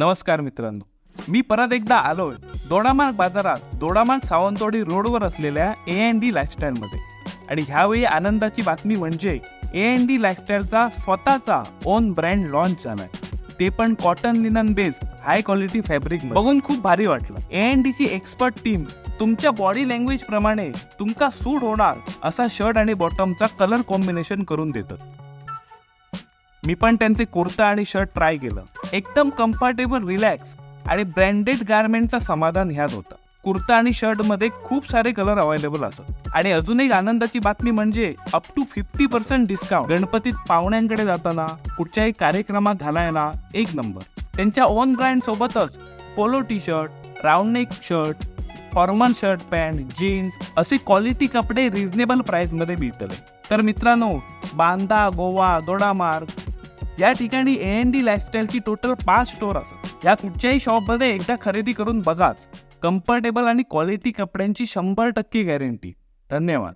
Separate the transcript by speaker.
Speaker 1: नमस्कार मित्रांनो. मी परत एकदा आलोय दोडामार्ग बाजारात दोडामार्ग सावंतवाडी रोडवर असलेल्या ए एन डी लाईफस्टाईलमध्ये आणि ह्यावेळी आनंदाची बातमी म्हणजे ए एन डी लाईफस्टाईलचा स्वतःचा ओन ब्रँड लॉन्च झालाय. ते पण cotton linen base high quality fabric बघून खूप भारी वाटलं. ए एन डी ची एक्सपर्ट टीम तुमच्या बॉडी लँग्वेज प्रमाणे तुमका सूट होणार असा शर्ट आणि बॉटमचा कलर कॉम्बिनेशन करून देतं. मी पण त्यांचे कुर्ता आणि शर्ट ट्राय केलं. एकदम कम्फर्टेबल रिलॅक्स आणि ब्रँडेड गारमेंटचा समाधान ह्यात होतं. कुर्ता आणि शर्टमध्ये खूप सारे कलर अवेलेबल असत आणि अजून एक आनंदाची बातमी म्हणजे up to fifty percent discount गणपतीत पाहुण्यांकडे जाताना कुठच्याही कार्यक्रमात घालायला एक नंबर त्यांच्या ओन ब्रँड सोबतच polo T shirt round neck shirt formal shirt pant jeans असे क्वालिटी कपडे रिझनेबल प्राइसमध्ये मिळतले. तर मित्रांनो बांदा गोवा दोडामार्ग या ठिकाणी ए एन डी लाईफस्टाईलची टोटल पाच स्टोअर असतात. या कुठच्याही शॉपमध्ये एकदा खरेदी करून बघाच. कम्फर्टेबल आणि क्वालिटी कपड्यांची शंभर टक्के गॅरंटी धन्यवाद.